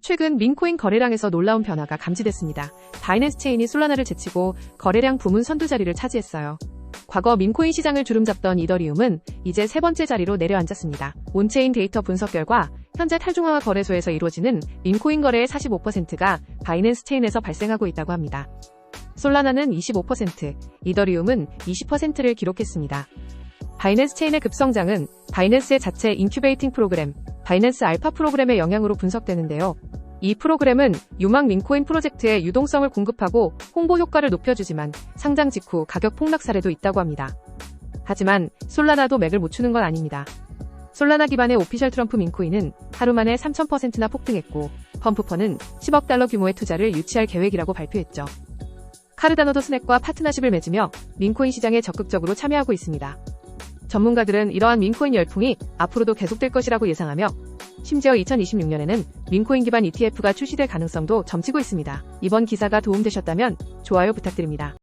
최근 민코인 거래량에서 놀라운 변화가 감지됐습니다. 바이낸스 체인이 솔라나를 제치고 거래량 부문 선두 자리를 차지했어요. 과거 민코인 시장을 주름잡던 이더리움은 이제 세 번째 자리로 내려앉았습니다. 온체인 데이터 분석 결과 현재 탈중앙화 거래소에서 이루어지는 민코인 거래의 45%가 바이낸스 체인에서 발생하고 있다고 합니다. 솔라나는 25%, 이더리움은 20%를 기록했습니다. 바이낸스 체인의 급성장은 바이낸스의 자체 인큐베이팅 프로그램, 바이낸스 알파 프로그램의 영향으로 분석되는데요. 이 프로그램은 유망 민코인 프로젝트의 유동성을 공급하고 홍보 효과를 높여주지만 상장 직후 가격 폭락 사례도 있다고 합니다. 하지만 솔라나도 맥을 못 추는 건 아닙니다. 솔라나 기반의 오피셜 트럼프 민코인은 하루 만에 3,000%나 폭등했고 펌프퍼는 10억 달러 규모의 투자를 유치할 계획이라고 발표했죠. 카르다노도 스냅과 파트너십을 맺으며 민코인 시장에 적극적으로 참여하고 있습니다. 전문가들은 이러한 민코인 열풍이 앞으로도 계속될 것이라고 예상하며 심지어 2026년에는 민코인 기반 ETF가 출시될 가능성도 점치고 있습니다. 이번 기사가 도움되셨다면 좋아요 부탁드립니다.